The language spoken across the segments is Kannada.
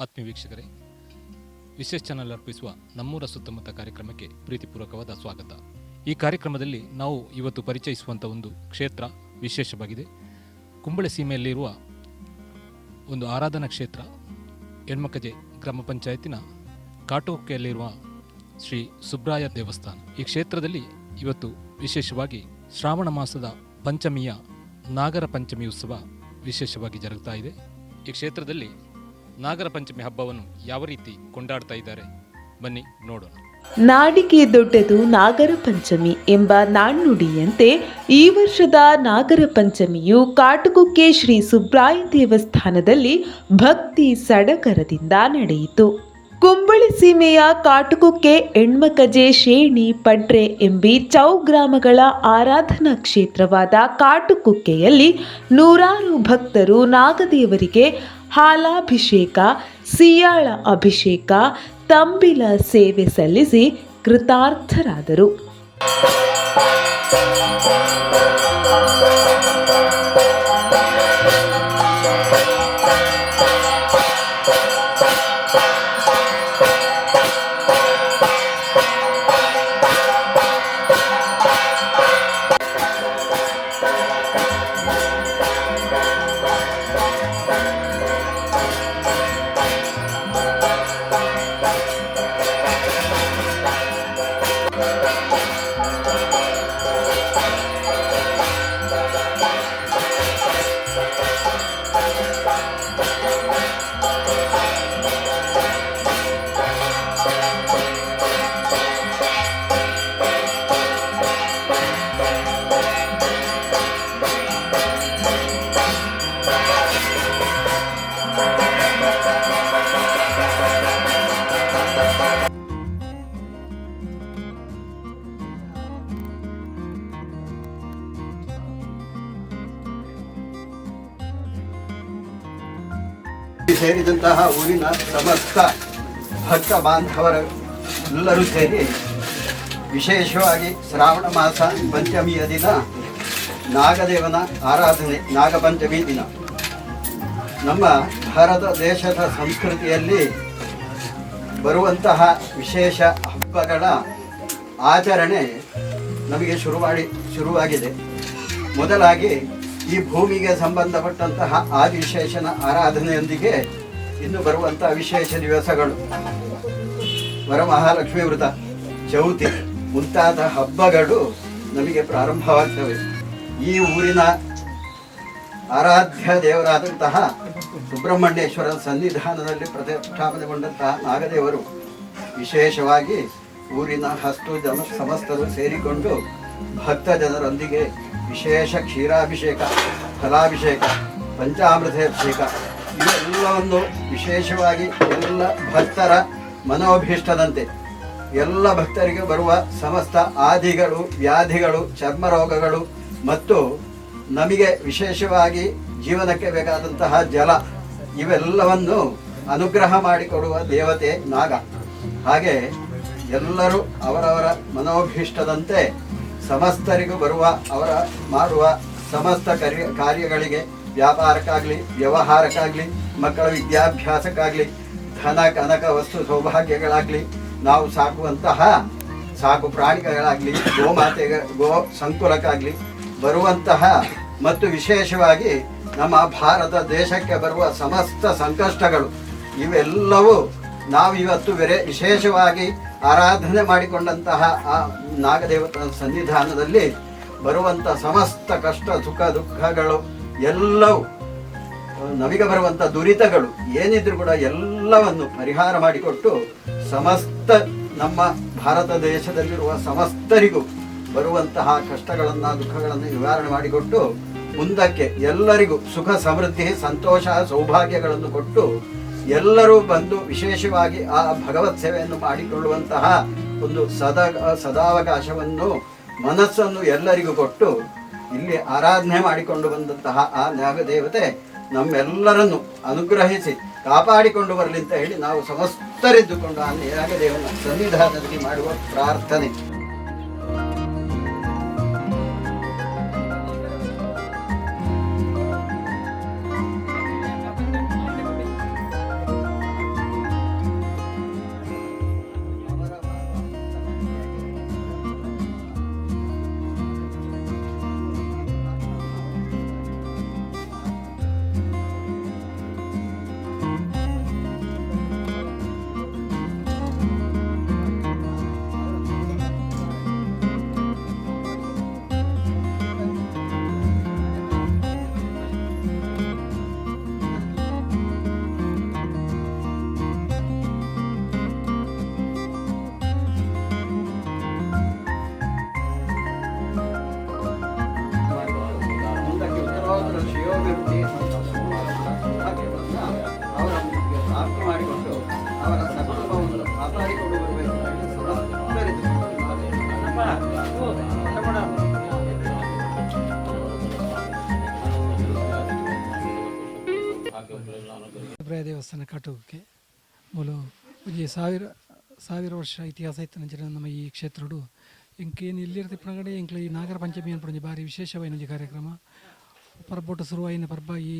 ಆತ್ಮೀಯ ವೀಕ್ಷಕರೇ, ವಿಶೇಷ ಚಾನಲ್ ಅರ್ಪಿಸುವ ನಮ್ಮೂರ ಸುತ್ತಮುತ್ತ ಕಾರ್ಯಕ್ರಮಕ್ಕೆ ಪ್ರೀತಿಪೂರ್ವಕವಾದ ಸ್ವಾಗತ. ಈ ಕಾರ್ಯಕ್ರಮದಲ್ಲಿ ನಾವು ಇವತ್ತು ಪರಿಚಯಿಸುವಂಥ ಒಂದು ಕ್ಷೇತ್ರ ವಿಶೇಷವಾಗಿದೆ. ಕುಂಬಳೆ ಸೀಮೆಯಲ್ಲಿರುವ ಒಂದು ಆರಾಧನಾ ಕ್ಷೇತ್ರ ಹೆಣ್ಮಕಜೆ ಗ್ರಾಮ ಪಂಚಾಯತಿನ ಕಾಟೋಕೆಯಲ್ಲಿರುವ ಶ್ರೀ ಸುಬ್ರಾಯ ದೇವಸ್ಥಾನ. ಈ ಕ್ಷೇತ್ರದಲ್ಲಿ ಇವತ್ತು ವಿಶೇಷವಾಗಿ ಶ್ರಾವಣ ಮಾಸದ ಪಂಚಮಿಯ ನಾಗರ ಪಂಚಮಿ ಉತ್ಸವ ವಿಶೇಷವಾಗಿ ಜರುಗ್ತಾ ಇದೆ. ಈ ಕ್ಷೇತ್ರದಲ್ಲಿ ನಾಗರ ಪಂಚಮಿ ಹಬ್ಬವನ್ನು ಯಾವ ರೀತಿ ಕೊಂಡಾಡ್ತಾ ಇದ್ದಾರೆ? ಬನ್ನಿ, ನೋಡೋಣ. ನಾಡಿಗೆ ದೊಡ್ಡದು ನಾಗರ ಪಂಚಮಿ ಎಂಬ ನಾಣ್ಣುಡಿಯಂತೆ ಈ ವರ್ಷದ ನಾಗರ ಪಂಚಮಿಯು ಕಾಟುಕುಕ್ಕೆ ಶ್ರೀ ಸುಬ್ರಾಯ ದೇವಸ್ಥಾನದಲ್ಲಿ ಭಕ್ತಿ ಸಡಗರದಿಂದ ನಡೆಯಿತು. ಕುಂಬಳಿ ಸೀಮೆಯ ಕಾಟುಕುಕ್ಕೆ ಎಣ್ಮಕಜೆ ಶೇಣಿ ಪಡ್ರೆ ಎಂಬಿ ಚೌ ಗ್ರಾಮಗಳ ಆರಾಧನಾ ಕ್ಷೇತ್ರವಾದ ಕಾಟುಕುಕ್ಕೆಯಲ್ಲಿ ನೂರಾರು ಭಕ್ತರು ನಾಗದೇವರಿಗೆ ಹಾಲಾಭಿಷೇಕ ಸಿಯಾಳ ಅಭಿಷೇಕ ತಂಬಿಲ ಸೇವೆ ಸಲ್ಲಿಸಿ ಕೃತಾರ್ಥರಾದರು. ಸೇರಿದಂತಹ ಊರಿನ ಸಮಸ್ತ ಭಕ್ತ ಬಾಂಧವರ ಎಲ್ಲರೂ ಸೇರಿ ವಿಶೇಷವಾಗಿ ಶ್ರಾವಣ ಮಾಸ, ಪಂಚಮಿಯ ದಿನ, ನಾಗದೇವನ ಆರಾಧನೆ, ನಾಗಪಂಚಮಿ ದಿನ. ನಮ್ಮ ಭಾರತ ದೇಶದ ಸಂಸ್ಕೃತಿಯಲ್ಲಿ ಬರುವಂತಹ ವಿಶೇಷ ಹಬ್ಬಗಳ ಆಚರಣೆ ನಮಗೆ ಶುರುವಾಡಿ, ಶುರುವಾಗಿದೆ. ಮೊದಲಾಗಿ ಈ ಭೂಮಿಗೆ ಸಂಬಂಧಪಟ್ಟಂತಹ ಆದಿಶೇಷನ ಆರಾಧನೆಯೊಂದಿಗೆ ಇನ್ನು ಬರುವಂತಹ ವಿಶೇಷ ದಿವಸಗಳು. ವರಮಹಾಲಕ್ಷ್ಮಿ ವ್ರತ ಚೌತಿ ಮುಂತಾದ ಹಬ್ಬಗಳು ನಮಗೆ ಪ್ರಾರಂಭವಾಗ್ತವೆ. ಈ ಊರಿನ ಆರಾಧ್ಯ ದೇವರಾದಂತಹ ಸುಬ್ರಹ್ಮಣ್ಯೇಶ್ವರ ಸನ್ನಿಧಾನದಲ್ಲಿ ಪ್ರತಿಷ್ಠಾಪನೆಗೊಂಡಂತಹ ನಾಗದೇವರು ವಿಶೇಷವಾಗಿ ಊರಿನ ಹಸ್ತು, ಜನ, ಸಮಸ್ತರು ಸೇರಿಕೊಂಡು ಭಕ್ತ ಜನರೊಂದಿಗೆ ವಿಶೇಷ ಕ್ಷೀರಾಭಿಷೇಕ, ಫಲಾಭಿಷೇಕ, ಪಂಚಾಮೃತಾಭಿಷೇಕ. ಇವೆಲ್ಲವನ್ನು ವಿಶೇಷವಾಗಿ ಎಲ್ಲ ಭಕ್ತರ ಮನೋಭೀಷ್ಟದಂತೆ. ಎಲ್ಲ ಭಕ್ತರಿಗೆ ಬರುವ ಸಮಸ್ತ ಆದಿಗಳು, ವ್ಯಾಧಿಗಳು, ಚರ್ಮ ರೋಗಗಳು ಮತ್ತು ನಮಗೆ ವಿಶೇಷವಾಗಿ ಜೀವನಕ್ಕೆ ಬೇಕಾದಂತಹ ಜಲ, ಇವೆಲ್ಲವನ್ನು ಅನುಗ್ರಹ ಮಾಡಿಕೊಡುವ ದೇವತೆ ನಾಗ. ಹಾಗೆ ಎಲ್ಲರೂ ಅವರವರ ಮನೋಭೀಷ್ಟದಂತೆ ಸಮಸ್ತರಿಗೂ ಬರುವ, ಅವರ ಮಾಡುವ ಸಮಸ್ತ ಕಾರ್ಯ ಕಾರ್ಯಗಳಿಗೆ, ವ್ಯಾಪಾರಕ್ಕಾಗಲಿ, ವ್ಯವಹಾರಕ್ಕಾಗಲಿ, ಮಕ್ಕಳ ವಿದ್ಯಾಭ್ಯಾಸಕ್ಕಾಗಲಿ, ಧನ, ಕನಕ, ವಸ್ತು ಸೌಭಾಗ್ಯಗಳಾಗಲಿ, ನಾವು ಸಾಕುವಂತಹ ಸಾಕು ಪ್ರಾಣಿಗಳಾಗಲಿ ಗೋಮಾತೆ ಗೋ ಸಂಕುಲಕ್ಕಾಗಲಿ, ಬರುವಂತಹ ಮತ್ತು ವಿಶೇಷವಾಗಿ ನಮ್ಮ ಭಾರತ ದೇಶಕ್ಕೆ ಬರುವ ಸಮಸ್ತ ಸಂಕಷ್ಟಗಳು, ಇವೆಲ್ಲವೂ ನಾವು ಇವತ್ತು ಬೇರೆ ವಿಶೇಷವಾಗಿ ಆರಾಧನೆ ಮಾಡಿಕೊಂಡಂತಹ ಆ ನಾಗದೇವತ ಸನ್ನಿಧಾನದಲ್ಲಿ ಬರುವಂಥ ಸಮಸ್ತ ಕಷ್ಟ, ಸುಖ, ದುಃಖಗಳು ಎಲ್ಲವೂ ನಮಗೆ ಬರುವಂಥ ದುರಿತಗಳು ಏನಿದ್ರು ಕೂಡ ಎಲ್ಲವನ್ನು ಪರಿಹಾರ ಮಾಡಿಕೊಟ್ಟು ಸಮಸ್ತ ನಮ್ಮ ಭಾರತ ದೇಶದಲ್ಲಿರುವ ಸಮಸ್ತರಿಗೂ ಬರುವಂತಹ ಕಷ್ಟಗಳನ್ನು, ದುಃಖಗಳನ್ನು ನಿವಾರಣೆ ಮಾಡಿಕೊಟ್ಟು ಮುಂದಕ್ಕೆ ಎಲ್ಲರಿಗೂ ಸುಖ, ಸಮೃದ್ಧಿ, ಸಂತೋಷ, ಸೌಭಾಗ್ಯಗಳನ್ನು ಕೊಟ್ಟು ಎಲ್ಲರೂ ಬಂದು ವಿಶೇಷವಾಗಿ ಆ ಭಗವತ್ ಸೇವೆಯನ್ನು ಮಾಡಿಕೊಳ್ಳುವಂತಹ ಒಂದು ಸದಾ, ಸದಾವಕಾಶವನ್ನು ಮನಸ್ಸನ್ನು ಎಲ್ಲರಿಗೂ ಕೊಟ್ಟು ಇಲ್ಲಿ ಆರಾಧನೆ ಮಾಡಿಕೊಂಡು ಬಂದಂತಹ ಆ ನಾಗದೇವತೆ ನಮ್ಮೆಲ್ಲರನ್ನು ಅನುಗ್ರಹಿಸಿ ಕಾಪಾಡಿಕೊಂಡು ಬರಲಿ ಅಂತ ಹೇಳಿ ನಾವು ಸಮಸ್ತರಿದ್ದುಕೊಂಡು ಆ ನಾಗದೇವನ ಸನ್ನಿಧಾನದಲ್ಲಿ ಮಾಡುವ ಪ್ರಾರ್ಥನೆ. ಅವರ ಶ್ರೇಯೋಭಿವೃದ್ಧಿ ಅವರ ಪ್ರಾರ್ಥನೆ ಮಾಡಿಕೊಂಡು ಅವರ ಸಕುಟುಂಬವನ್ನು ಕಾಪಾಡಿಕೊಂಡು ಬರಬೇಕು ದೇವಸ್ಥಾನ ಕಟ್ಟೋಕ್ಕೆ ಮೂಲ ಒಂಜಿ ಸಾವಿರ ಸಾವಿರ ವರ್ಷ ಇತಿಹಾಸ ಇತ್ತು ನಂಚಿನ ನಮ್ಮ ಈ ಕ್ಷೇತ್ರಡು ಇಂಕೇನು ಇಲ್ಲಿರ್ತಿ ಪ್ರಗಡೆ ಇಂಕ್ಲ ಈ ನಾಗರ ಪಂಚಮಿ ಅನ್ಪೊಂಜಿ ಭಾರಿ ವಿಶೇಷವಾಯಿನ ಒಂಜಿ ಕಾರ್ಯಕ್ರಮ. ಪರ್ಬೋಟ ಶುರುವಾಯಿನ ಪರ್ಬ ಈ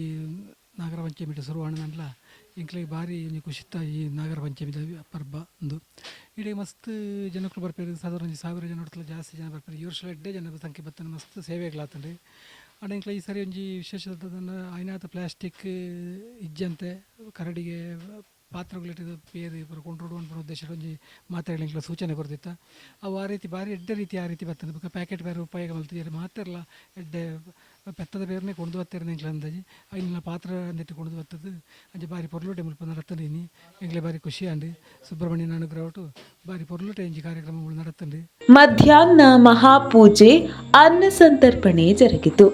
ನಾಗರ ಪಂಚಮಿ ಶುರುವಾಣನಲ್ಲ ಇಂಕ್ಲೇ ಭಾರಿ ಖುಷಿತ ಈ ನಾಗರ ಪಂಚಮಿದ ಪರ್ಬ ಒಂದು ಇಡೀ ಮಸ್ತ್ ಜನಕ್ಕಳು ಬರ್ಪೇರು, ಸಾಧಾರಣ ಸಾವಿರ ಜನ ಹೊಡ್ತಲ್ಲ ಜಾಸ್ತಿ ಜನ ಬರ್ಪೇರು, ಈ ವರ್ಷ ಎಡ್ಡೆ ಜನರ ಸಂಖ್ಯೆ ಬರ್ತಾನೆ, ಮಸ್ತ್ ಸೇವೆಗಳಾತಂಡ್ರಿ ಆಡ ಇಂಕ್ಲ ಈ ಸರಿ ಒಂಜಿ ವಿಶೇಷ ಐನಾತ ಪ್ಲಾಸ್ಟಿಕ್ ಇಜ್ಜಂತೆ, ಕರಡಿಗೆ ಪಾತ್ರಗಳಿಟ್ಟಿದ್ದು ಬೇರೆ ಇಬ್ಬರು ಅನ್ಪೋ ಉದ್ದೇಶ ಒಂಜಿ ಮಾತ್ರೆಗಳಿಂಕ್ಲ ಸೂಚನೆ ಕೊಡ್ತಿತ್ತ. ಅವು ಆ ರೀತಿ ಭಾರಿ ಎಡ್ಡೆ ರೀತಿ ಆ ರೀತಿ ಬರ್ತದೆ. ಬೇಕು ಪ್ಯಾಕೆಟ್ ಬೇರೆ ಉಪಯೋಗ ಮಲ್ತಿದ್ದಾರೆ ಮಾತಿರಲ್ಲ ಎಡ್ಡೆ ಪೆತ್ತದ ಬೇರೆ ಕೊಂಡು ಬತ್ತಿರ ಇಂಕ್ಲ ಅಂದಾಜಿ. ಇಲ್ಲಿನ ಪಾತ್ರ ನೆಟ್ಟು ಕೊಂಡು ಬರ್ತದೆ ಅಂಜೆ ಬಾರಿ ಪೊರ್ಲುಟೆ ಮುಲ್ಪ ನಡತ್ತಂಡಿನಿ ಎಂಗ್ಲೆ ಬಾರಿ ಖುಷಿ ಅಂಡಿ ಸುಬ್ರಹ್ಮಣ್ಯನ ಅನುಗ್ರಹ ಬಾರಿ ಪೊರ್ಲುಟೆ ಇಂಜಿ ಕಾರ್ಯಕ್ರಮಗಳು ನಡತ್ತಂಡಿ. ಮಧ್ಯಾಹ್ನ ಮಹಾಪೂಜೆ ಅನ್ನ ಸಂತರ್ಪಣೆ ಜರುಗಿತು.